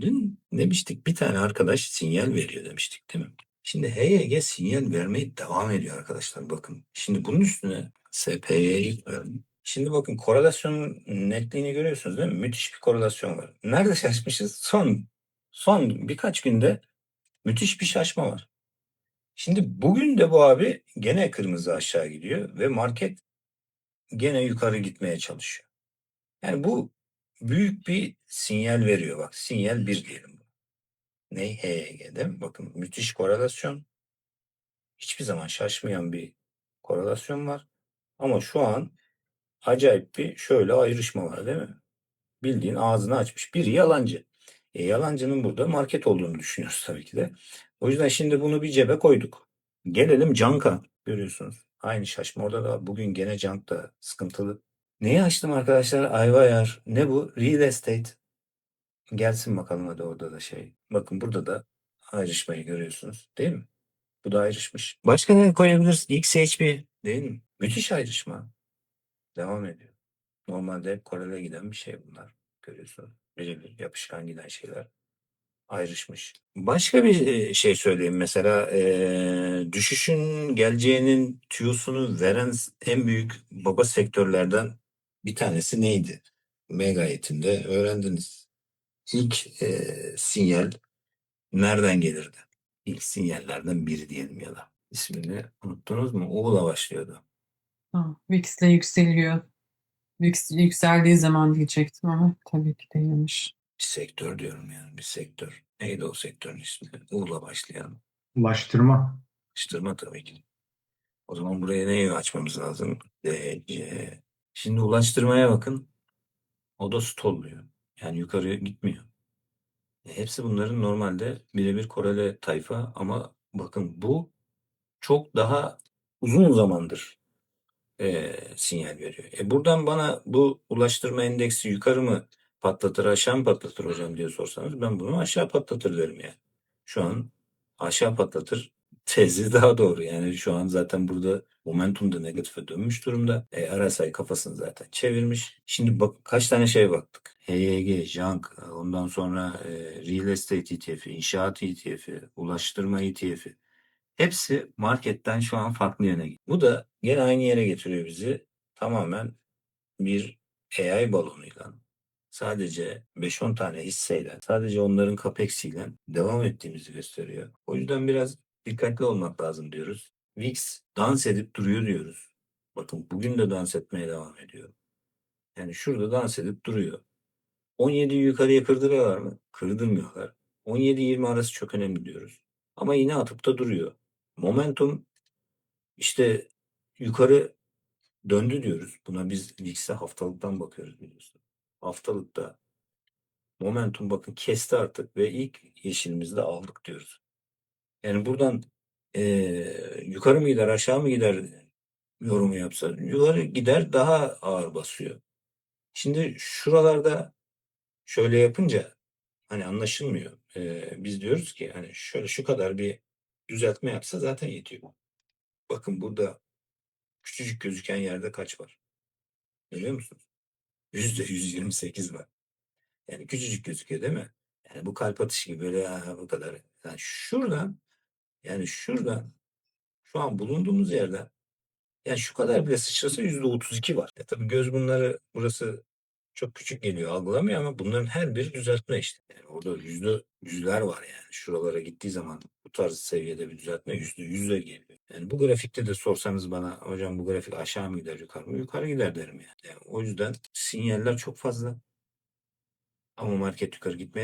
Dün demiştik bir tane arkadaş sinyal veriyor demiştik değil mi? Şimdi HYG sinyal vermeye devam ediyor arkadaşlar bakın. Şimdi bunun üstüne SPY'yi. Şimdi bakın korelasyonun netliğini görüyorsunuz değil mi? Müthiş bir korelasyon var. Nerede şaşmışız? Son son birkaç günde müthiş bir şaşma var. Şimdi bugün de bu abi gene kırmızı aşağı gidiyor ve market gene yukarı gitmeye çalışıyor. Yani bu büyük bir sinyal veriyor bak. Sinyal 1 diyelim. Ne HEG değil mi? Bakın müthiş korelasyon. Hiçbir zaman şaşmayan bir korelasyon var. Ama şu an acayip bir şöyle ayrışma var değil mi? Bildiğin ağzını açmış. Biri yalancı. E, yalancının burada market olduğunu düşünüyoruz tabii ki de. O yüzden şimdi bunu bir cebe koyduk. Gelelim Canka. Görüyorsunuz. Aynı şaşma orada da bugün gene Cank da sıkıntılı. Neyi açtım arkadaşlar? Ayvayar. Ne bu? Real estate. Gelsin bakalım hadi orada da şey. Bakın burada da ayrışmayı görüyorsunuz. Değil mi? Bu da ayrışmış. Başka ne koyabiliriz? XHP değil mi? Müthiş ayrışma. Devam ediyor. Normalde hep giden bir şey bunlar. Görüyorsunuz. Birebir yapışkan giden şeyler ayrışmış. Başka bir e, şey söyleyeyim mesela e, düşüşün geleceğinin tüyosunu veren en büyük baba sektörlerden bir tanesi neydi? Mega eğitimde öğrendiniz. İlk e, sinyal nereden gelirdi? İlk sinyallerden biri diyelim ya da. İsmini unuttunuz mu? Uğur'la başlıyordu. Ha, VIX de yükseliyor. VIX yükseldiği zaman diyecektim ama tabii ki değilmiş. Bir sektör diyorum yani bir sektör. Neydi o sektörün ismi? U'la başlayan. Ulaştırma. Ulaştırma tabii ki. O zaman buraya neyi açmamız lazım? D, C. Şimdi ulaştırmaya bakın. O da stolluyor. Yani yukarıya gitmiyor. E, hepsi bunların normalde birebir korele tayfa ama bakın bu çok daha uzun zamandır e, sinyal veriyor. E buradan bana bu ulaştırma endeksi yukarı mı patlatır aşağı mı patlatır hocam diye sorsanız ben bunu aşağı patlatır derim yani. Şu an aşağı patlatır tezi daha doğru. Yani şu an zaten burada momentum da negatife dönmüş durumda. E, RSI kafasını zaten çevirmiş. Şimdi bak kaç tane şey baktık. HYG, JANK, ondan sonra e, Real Estate ETF'i, İnşaat ETF'i, Ulaştırma ETF'i. Hepsi marketten şu an farklı yöne gidiyor. Bu da gene aynı yere getiriyor bizi. Tamamen bir AI balonuyla sadece 5-10 tane hisseyle, sadece onların capexiyle devam ettiğimizi gösteriyor. O yüzden biraz dikkatli olmak lazım diyoruz. VIX dans edip duruyor diyoruz. Bakın bugün de dans etmeye devam ediyor. Yani şurada dans edip duruyor. 17'yi yukarıya kırdırıyorlar mı? Kırdırmıyorlar. 17-20 arası çok önemli diyoruz. Ama yine atıp da duruyor. Momentum işte yukarı döndü diyoruz. Buna biz VIX'e haftalıktan bakıyoruz biliyorsun. Haftalıkta momentum bakın kesti artık ve ilk yeşilimizi de aldık diyoruz. Yani buradan eee, yukarı mı gider aşağı mı gider yorumu yapsa yukarı gider daha ağır basıyor. Şimdi şuralarda şöyle yapınca hani anlaşılmıyor. Eee, biz diyoruz ki hani şöyle şu kadar bir düzeltme yapsa zaten yetiyor. Bakın burada küçücük gözüken yerde kaç var? Görüyor musunuz? %128 var. Yani küçücük gözüküyor değil mi? Yani bu kalp atışı gibi böyle ya bu kadar. Yani şuradan yani şuradan şu an bulunduğumuz yerden yani şu kadar bile sıçrasa %32 var. E tabii göz bunları burası çok küçük geliyor algılamıyor ama bunların her biri düzeltme işte. Yani orada yüzde yüzler var yani. Şuralara gittiği zaman bu tarz seviyede bir düzeltme yüzde yüzle geliyor. Yani bu grafikte de sorsanız bana hocam bu grafik aşağı mı gider yukarı mı? Yukarı gider derim yani. yani o yüzden sinyaller çok fazla. Ama market yukarı gitmeye